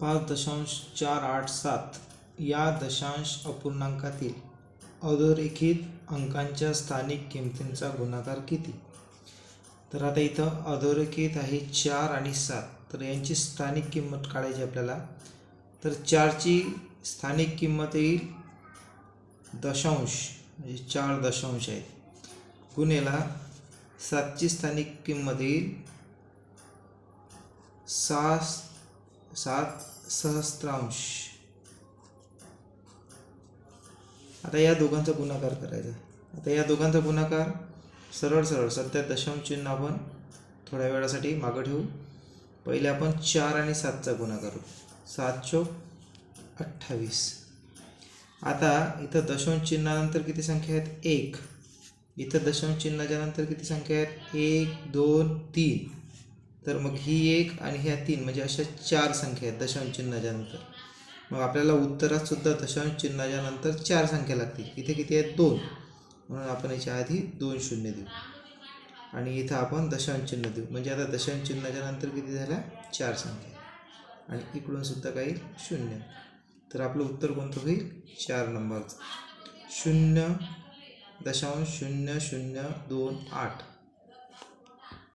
पाच दशांश चार आठ सात या दशांश अपूर्णांकातील अधोरेखित अंकांच्या स्थानिक किमतींचा गुणाकार किती? तर आता इथं अधोरेखित आहे चार आणि सात. तर यांची स्थानिक किंमत काढायची आपल्याला. तर चारची स्थानिक किंमत येईल दशांश म्हणजे चार दशांश आहेत. गुन्हेला सातची स्थानिक किंमत येईल सहा सात सहस्त्रांश. आता या दोघांचा गुणाकार करायचा. आता या दोघांचा गुणाकार सरळ सरळ सध्या दशांश चिन्ह आपण थोड्या वेळासाठी मागं ठेवू. पहिले आपण चार आणि सातचा गुणाकार करू. सात चौक अठ्ठावीस. आता इथं दशमचिन्हानंतर चिन्हानंतर किती संख्या आहेत? एक. इथं दशांश चिन्हाच्या नंतर किती संख्या आहेत? एक दोन तीन. तर मग ही एक आणि ह्या तीन म्हणजे अशा चार संख्या आहेत दशांश चिन्हाच्या नंतर मग आपल्याला उत्तरात सुद्धा दशांश चिन्हाच्या नंतर चार संख्या लागतील. इथे किती आहेत? दोन. म्हणून आपण याच्या आधी दोन शून्य देऊ. आणि इथं आपण दशांश चिन्ह देऊ. म्हणजे आता दशांश चिन्हाच्या नंतर किती झाल्या? चार संख्या. आणि इकडून सुद्धा काही शून्य. तर आपलं उत्तर कोणतं होईल? चार नंबरचं. शून्य दशांश शून्य शून्य दोन आठ.